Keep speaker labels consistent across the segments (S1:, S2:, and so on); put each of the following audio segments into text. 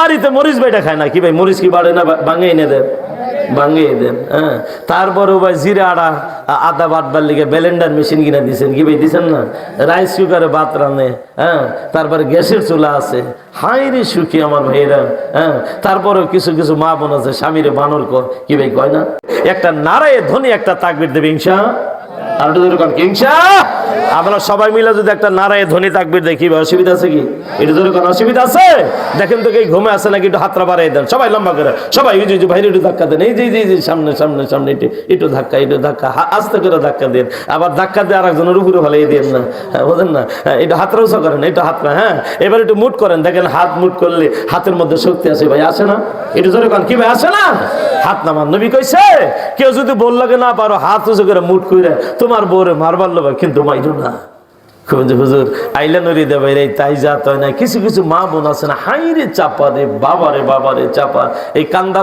S1: বাড়িতে মরিচ বেটা খায় না কি ভাই? মরিচ কি বাড়ে না? ভাঙে এনে দেন দেন হ্যাঁ। তারপরে ভাই জিরা আড়া আদা বাটবার মেশিন কিনা কি ভাই? না? রাইস কুকারে ভাত রানে হ্যাঁ। তারপরে গ্যাসের চুলা আছে। হাই রে সুখী আমার ভাইরা হ্যাঁ। তারপরেও কিছু কিছু মা বোন আছে, স্বামীরে বানর কর। কি ভাই কয় না? একটা নারায়ে ধনী একটা তাকবির দেবে, ইনশা সবাই মিলে যদি একটা নারায় তাকবির দেখি অসুবিধা আছে কি? এটা ধরে অসুবিধা আছে? দেখেন তো কি ঘুমে নাকি একটু বাড়াই দেন। সবাই লম্বা করে। সবাই বাইরে একটু ধাক্কা দেন। এই যে যে, সামনে সামনে সামনে একটু ধাক্কা একটু ধাক্কা আস্তে করে ধাক্কা দেন। আবার ধাক্কা দিয়ে উপরে দেন না। হ্যাঁ, বোঝেন না? হ্যাঁ, উঁচা করেন একটু হাতটা হ্যাঁ? এবার একটু মুট করেন। দেখেন হাত মুট করলে হাতের মধ্যে শক্তি আছে ভাই আসে না? জোরে কন কি ভাই আসে না? হাত নামান নবী কইছে কেউ যদি বলল না পারো হাত উঁচু করে মুট করে তোমার বউরে মারবার লোক কিন্তু মাইরো না। হুজুর তাই যা তয় না। কিছু কিছু মা বোন আছে না হাই রে চাপা রে বাবা রে বাবা রে চাপা। এই কান্দা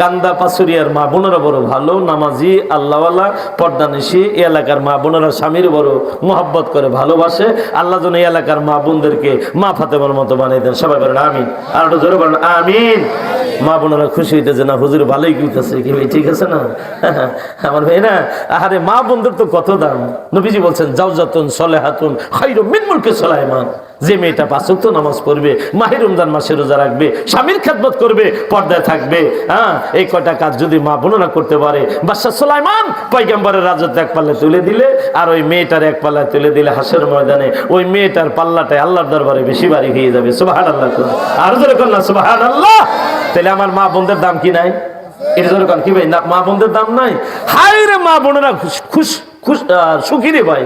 S1: কান্দা পাশুরিয়ার মা বোনেরা বড় ভালো, নামাজি, আল্লাহওয়ালা, পর্দা নিশি এলাকার মা বোনেরা স্বামীর বড় মোহাব্বত করে ভালোবাসে। আল্লাহ যেন এই এলাকার মা বোনদেরকে মা ফাতেমার মতো বানিয়ে দেন। সবাই বলেন, আমিন। আর একটু জোরে বলেন, আমিন। মা বোনেরা খুশি হইতেছে, না, হুজুর ভালোই কইতেছে। কি ভাই, ঠিক আছে না? আমার ভাই না আরে মা বোনদের তো কত দাম? নবীজি বলছেন যাও যাতুন সলে হাতুন খাইরো মিনমুলকে সলাইমান। যে মেয়েটা পাঁচক তো নামাজ পড়বে, মাহে রমজান মাসে রোজা রাখবে, স্বামীর খেদমত করবে, পর্দায় থাকবে হ্যাঁ? এই কয়টা কাজ যদি মা বোনেরা করতে পারে, বাদশাহ সোলাইমান পয়গাম্বরের রাজত্ব এক পাল্লায় তুলে দিলে, আর ওই মেয়েটার এক পাল্লায় তুলে দিলে হাসের ময়দানে, ওই মেয়েটার পাল্লাটায় আল্লাহর দরবারে বেশি বাড়ি হয়ে যাবে। সুবাহান আল্লাহ আর ধরে কন্যা সুবাহান আল্লাহ তাহলে আমার মা বোনদের দাম কি নাই? এটা ধরে কি ভাই? না, মা বোনদের দাম নাই? হাই রে মা বোনেরা খুশ খুশ সুখী রে ভাই।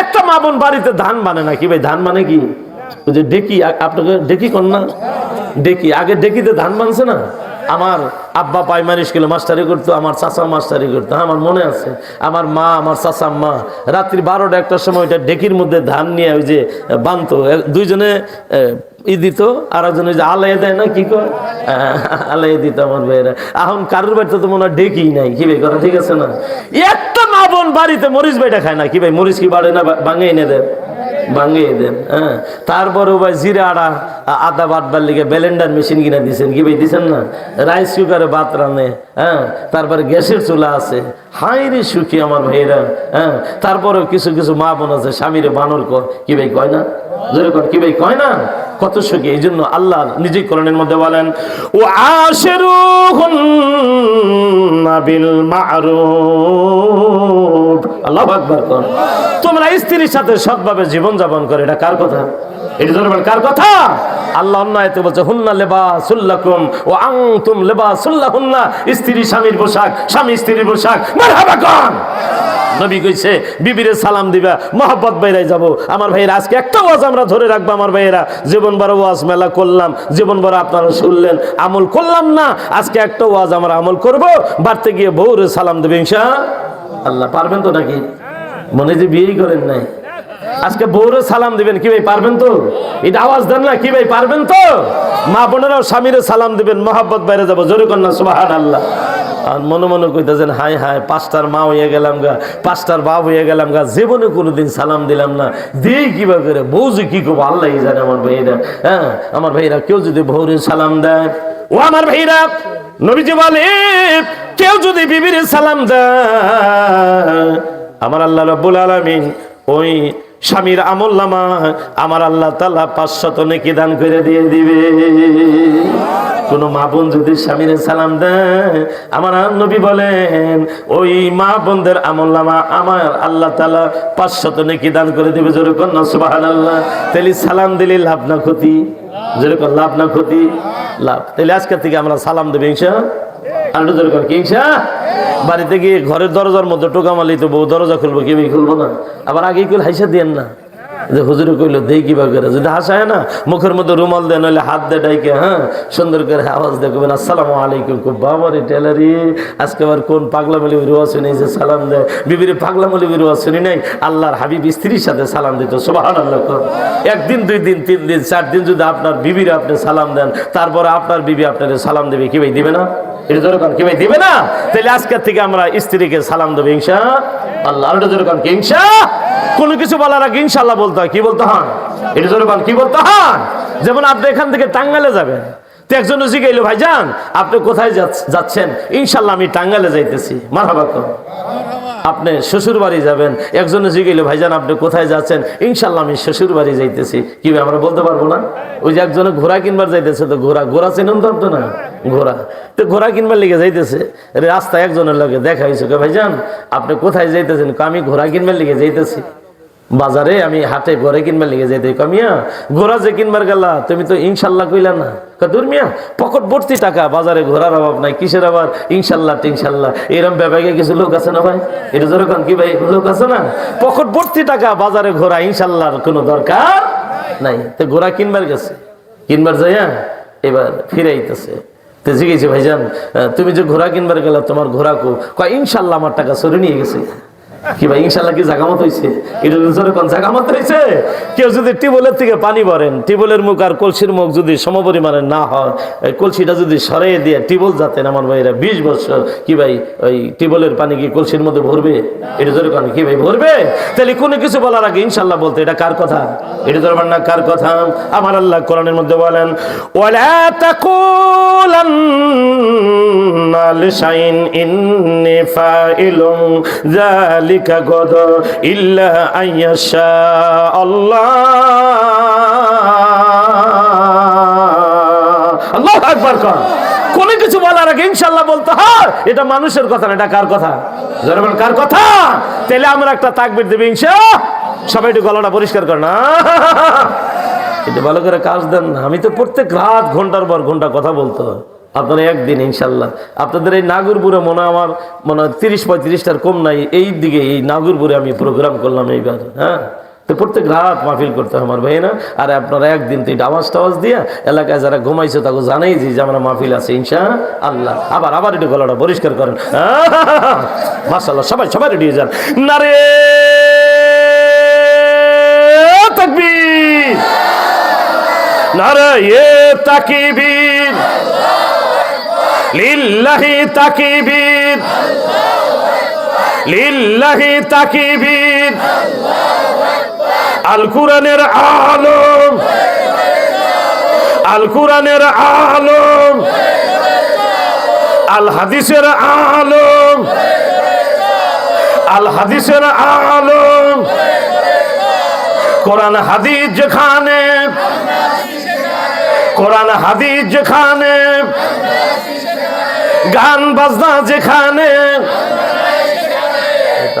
S1: একটা মা বোন বাড়িতে ধান মানে না কি ভাই? ধান মানে কি? যে ডেকি আপনাকে ডেকি কন না? ডেকি, আগে ডেকিতে ধান বানছে না? আমার আব্বা প্রাইমারি স্কুলে মাস্টারি করতো, আমার চাচা মাস্টারি করতো আমার মনে আছে। আমার মা, আমার চাচা মা রাত্রি বারোটা একটার সময় ওইটা ডেকির মধ্যে ধান নিয়ে ওই যে বানতো। দুইজনে ই দিত আর একজন ওই যে আলাইয়ে দেয় না, কি কয়? আলাইয়ে দিত আমার ভাইয়েরা। এখন কারোর বাড়িতে তো মনে হয় ডেকি নাই, কি ভাই, কথা ঠিক আছে না? একটা বোন বাড়িতে মরিচ বেটা খায় না। কি ভাই, মরিচ কি বাড়ে না ভাঙে এনে দেন ভাঙিয়ে দেন হ্যাঁ। তারপরে ভাই জিরা আড়া আদা বাটবার লিগে ব্যালেন্ডার মেশিন কিনা দিয়েছেন কি ভাই, দিছেন না? রাইস কুকারে ভাত রানে হ্যাঁ। তারপরে গ্যাসের চুলা আছে। হাই রে সুখী আমার ভাইরা হ্যাঁ। তারপরেও কিছু কিছু মা বোন আছে, স্বামীরে বানর কর। কি ভাই, কয় না? জোরে কর, কি ভাই, কয় না? কত সুখী, এই জন্য আল্লাহ নিজেই করণের মধ্যে বলেন, ও আশেরু বিল মারুফ। আল্লাহ আকবার কর। তোমরা স্ত্রীর সাথে সৎভাবে জীবন যাপন করে, এটা কার কথা? এটা কার কথা? আল্লাহ বলছে তুম স্ত্রী স্বামীর পোশাক, স্বামী স্ত্রীর পোশাক নবী কইছে, বিবিরে সালাম দিবা আমার আজকে একটা ওয়াজ আমরা ধরে রাখব, আমার ভাইয়েরা। জীবন বড় ওয়াজ মেলা করলাম, জীবন বড় আপনারা শুনলেন। আমল করলাম না, আজকে একটা ওয়াজ আমরা আমল করব, বাড়তে গিয়ে বউরে সালাম দেবে, ইনশা আল্লাহ, পারবেন তো নাকি? মনে যে বিয়েই করেন নাই। আজকে বউরে সালাম দিবেন, কি ভাই, পারবেন তো? এটা আওয়াজ দেন না, কি ভাই, পারবেন তো? মা বোনেরাও স্বামীরে সালাম দিবেন, মোহাব্বত বাইরে যাব, জোরে কন্যা সুবাহান আল্লাহ আর মনে মনে কইতেছেন হাই হাই পাঁচটার মা হয়ে গেলাম গা, পাঁচটার বাপ হয়ে গেলাম গা, জীবনে কোনোদিন সালাম দিলাম না। দিই কিবা করে, বউ যে কি করব, আল্লাহ জানে আমার ভাইরা হ্যাঁ? আমার ভাইরা কেউ যদি বউরে সালাম দেয়, ও আমার ভাইরা নবীজি বলে, কেউ যদি বিবির সালাম দেয়, আমার আল্লাহ রব্বুল আলমিন ওই স্বামীর আমল নামা আমার আল্লাহ তালা পাঁচশত নেকি দান করে দিয়ে দিবে। কোন মা বোন যদি স্বামীর সালাম দেয়, আমার নবী বলেন, ওই মা বোনদের আমল নামা আমার আল্লাহ তালা পাঁচশত নেকি দান করে দিবে, যেরকম না সুবাহ আল্লাহ তাহলে সালাম দিলে লাভ না ক্ষতি? যেরকম লাভ না ক্ষতি? লাভ। তাহলে আজকের থেকে আমরা সালাম দেবো, ইনশা আলু দরকার কি বাড়িতে গিয়ে ঘরের দরজার মধ্যে টোকা মালি তো বউ দরজা খুলবো, কেউই খুলবো না। আবার আগেই কইল হাইসা দিয়েন না। যে হুজুরে কইলো, দেই কিবা করে? যদি হাসায় না, মুখের মধ্যে রুমাল দেয়, নইলে হাত দেয় ডাইকে হ্যাঁ সুন্দর করে আওয়াজ দেখবেন আসসালামু আলাইকুম, খুব বাবারে টেলারি। আজকে আবার কোন পাগলা মলি রোয়া শুনি যে সালাম দেয়? বিবিরে পাগলা মলি রোয়া শুনি নাই, আল্লাহর হাবিব স্ত্রীর সাথে সালাম দিত সোবাহান আল্লাহ একদিন, দুই দিন, তিন দিন, চার দিন যদি আপনার বিবিরে আপনি সালাম দেন, তারপরে আপনার বিবি আপনার সালাম দেবে, কি ভাই দিবে না? এটা দরকার কি ভাই দিবে না? তাহলে আজকের থেকে আমরা স্ত্রীকে সালাম দেবো, ইনশা আল্লাহ এটা জোরে কান কি কোন কিছু বলার আগে ইনশাল্লাহ বলতে হয়, কি বলতে হন এটা জোরে কান কি বলতে হন যেমন আপনি এখান থেকে টাঙ্গালে যাবেন, তো একজন জিগাইলো ভাইজান, আপনি কোথায় যাচ্ছেন? ইনশাল্লাহ আমি টাঙ্গালে যাইতেছি। মারহাবা কর। আপনি শ্বশুর বাড়ি যাবেন। একজনে জিগেলে ভাইজান, আপনি কোথায় যাচ্ছেন? ইনশাল্লাহ, আমি শ্বশুর বাড়ি যাইতেছি। কি আমরা বলতে পারব না? ওই যে একজনে ঘোড়া কিনবার যাইতেছে, তো ঘোড়া ঘোড়া চেনেন তো আপনি না ঘোড়া। তো ঘোড়া কিনবার লিগে যাইতেছে, রাস্তায় একজনের লোকে দেখা হয়েছে ভাইজান, আপনি কোথায় যাইতেছেন? আমি ঘোড়া কিনবার লিগে যাইতেছি। বাজারে আমি হাটে ঘরে কিনবার লিগে যাইতে কমিয়া ঘোড়া যে কিনবার গেলা, তুমি তো ইনশাল্লাহ কইলা না। দূর মিয়া, পকেট ভর্তি টাকা, বাজারে ঘোরার অভাব নাই, কিসের আবার ইনশাল্লাহ, টিনশাল্লাহ। এরম ব্যাপারে কিছু লোক আছে না ভাই? এটা যেরকম কি ভাই, লোক আছে না? পকেট ভর্তি টাকা, বাজারে ঘোরা ইনশাল্লাহর কোনো দরকার নাই। তো ঘোড়া কিনবার গেছে। কিনবার যাইয়া এবার ফিরাইতেছে। তো জিজ্ঞেস ভাইজান তুমি যে ঘোড়া কিনবার গেলা, তোমার ঘোড়া কো? কয়, ইনশাল্লাহ আমার টাকা সরে নিয়ে গেছে। কি ভাই, ইনশাল্লাহ কি জাগামত হয়েছে এটা কোন জাগামত হয়েছে কেউ যদি টিউবওয়েলের থেকে পানি ভরেন, টিউবওয়েলের মুখ আর কলসির মুখ যদি সমপরিমাণে না হয় কলসিটা যদি সরিয়ে দিয়ে টিউবওয়েল যাতেন আমার ভাইরা বিশ বছর, কি ভাই, ওই টিউবওয়েলের পানি কি কলসির মধ্যে ভরবে? এটা জোরে কোন, কি ভাই, ভরবে? তাহলে কোনো কিছু বলার আগে ইনশাল্লাহ বলতে, এটা কার কথা? এটা জোরে না, কার কথা? আমার আল্লাহ কোরআনের মধ্যে বলেন, ওয়ালা তাকুলান্না লিশাইন ইন্নী ফাইলুম যালিকা গদা ইল্লা কিছু বলার আগে ইনশাআল্লাহ বলতে হয়। এটা মানুষের কথা না এটা কার কথা? বল, কার কথা? তাহলে আমরা একটা তাকবীর দেব ইনশা সবাই একটু গলাটা পরিষ্কার কর না এটা ভালো করে কাজ দেন আমি তো প্রত্যেক রাত ঘণ্টার পর ঘণ্টা কথা বলতে হয়। আপনারা একদিন, ইনশাল্লাহ। আপনাদের এই নাগরপুরে মনে আমার, মনে হয় তিরিশ পঁয়ত্রিশটার কম নাই, এই দিকে, এই নাগরপুরে আমি প্রোগ্রাম করলাম এইবার হ্যাঁ? তো প্রত্যেক রাত মাহফিল করতে আমার ভাই না আর আপনারা একদিন তো এটা আওয়াজ টাওয়াজ দিয়া এলাকায় যারা ঘুমাইছে তাকে জানাই যে আমরা মাহফিল আছে ইনশা আল্লাহ আবার আবার একটু গলাটা পরিষ্কার করেন। মাসাল্লাহ সবাই সবাই রেডি যান। না রে তাকবীর নারায়ে তাকিবীর। লিল্লাহি তাকিবীর। লিল্লাহি তাকিবীর। আল কোরআনের আলম। আল কোরআনের আলম। আল হাদিসের আলম। আল হাদিসের আলম। কোরআন হাদিস যেখানে। কোরআন হাদিস যেখানে। গান বাজনা যেখানে।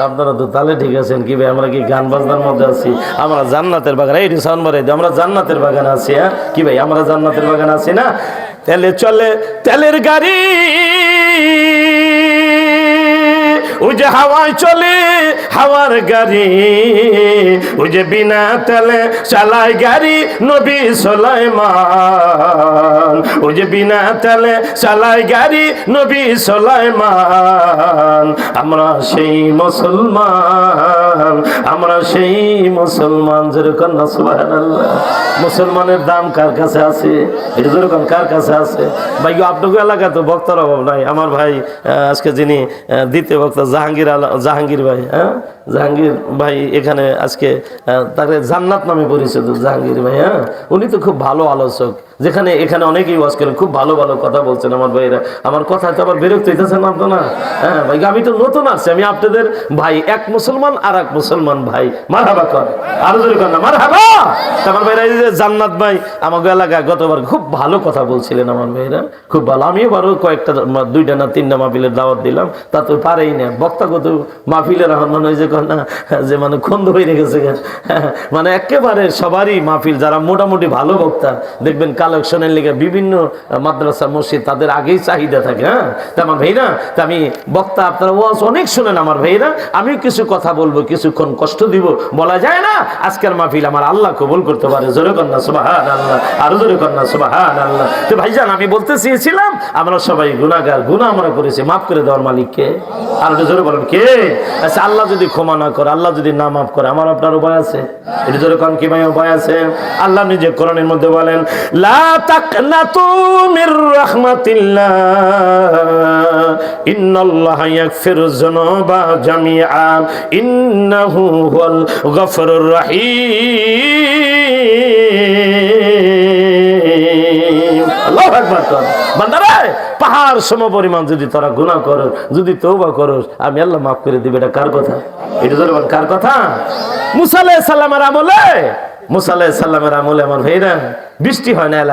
S1: আপনারা তো তাহলে ঠিক আছেন, কি ভাই? আমরা কি গান বাজনার মধ্যে আছি? আমরা জান্নাতের বাগান, এই রিসান মারে আমরা জান্নাতের বাগান আছি হ্যাঁ? কি ভাই, আমরা জান্নাতের বাগান আছি না? তেলে চলে তেলের গাড়ি। ওই যে হাওয়ায় চলে, হাওয়ার গাড়ি। ওই যে বিনা তেলে চালায় গাড়ি, নবী সোলাইমান। ওই যে বিনা তেলে চালায় গাড়ি, নবী সোলাইমান। আমরা সেই মুসলমান, আমরা সেই মুসলমান, যেরকম না মুসলমানের দাম কার কাছে আছে? যেরকম কার কাছে আছে? ভাই আপনাকে এলাকা তো বক্তার অভাব নাই। আমার ভাই আজকে যিনি দ্বিতীয় বক্তা জাহাঙ্গীর আল জাহাঙ্গীর ভাই হ্যাঁ? জাহাঙ্গীর ভাই এখানে আজকে তাকে জান্নাত নামে পরিচিত জাহাঙ্গীর ভাই হ্যাঁ? উনি তো খুব ভালো আলোচক। যেখানে, এখানে অনেকেই ওয়াজ করেন, খুব ভালো ভালো কথা বলছেন আমার ভাইরা। আমার কথা তো আবার বিরক্ত হইতেছেন না আপনারা? হ্যাঁ ভাই, আমি তো নতুন আছি আমি আপনাদের ভাই, এক মুসলমান আর এক মুসলমান ভাই। মার হাবা কর। আরও জোরে কর না মার হাবা আমার ভাইরা, এই যে জান্নাত ভাই আমাকে এলাকায় গতবার খুব ভালো কথা বলছিলেন আমার ভাইরা। খুব ভালো, আমিও বারো কয়েকটা, দুইটা না তিনটা মাহফিলের দাওয়াত দিলাম, তা তো পারেই না। বক্তা কত মাহফিলের এখন মনে হয় না, যে মানে খন্দ হয়ে রেখেছে মানে একেবারে সবারই মাহফিল, যারা মোটামুটি ভালো বক্তা, দেখবেন কালেকশনের লিগে বিভিন্ন মাদ্রাসা, মসজিদ তাদের আগেই চাহিদা থাকে হ্যাঁ? তা আমার ভাইরা, তা আমি বক্তা, আপনারা ওয়াজ অনেক শোনেন আমার ভাইরা আমি কিছু কথা বলব, কিছুক্ষণ কষ্ট দিব, বলা যায় না, আজকের মাহফিল আমার আল্লাহ কবুল করতে পারে, জোরে কন্যা সুবাহান আল্লাহ আরও জোরে কন্যা সুবাহান আল্লাহ তো ভাইজান, আমি বলতে চেয়েছিলাম, আমরা সবাই গুণাগার গুণা আমরা করেছি, মাফ করে দেওয়ার মালিককে, আর জোরে বলেন, কে? আচ্ছা আল্লাহ যদি ক্ষমা না করে, আল্লাহ যদি না মাফ করে, আমার আপনার উপায় আছে? এটা জোরে কোন কি ভাই উপায় আছে? আল্লাহ নিজে কোরআনের মধ্যে বলেন, লা তাকনাতু মির রাহমাতিল্লাহ, ইন্নাল্লাহা ইয়াগফিরু যুনুবা জামিআ, ইন্নাহু হুয়াল গফুরুর রহিম। আল্লাহু আকবার পাহাড় সম পরিমাণ যদি তোরা গুণা করো যদি তৌবা করো আমি আল্লাহ মাফ করে দিবে, এটা কার কথা? এটা ধরো কার কথা? মুসালে সাল্লামের আমলে। মুসালে সাল্লামের আমলে, আমার ভাইরা, বৃষ্টি হয় না এলাকায়।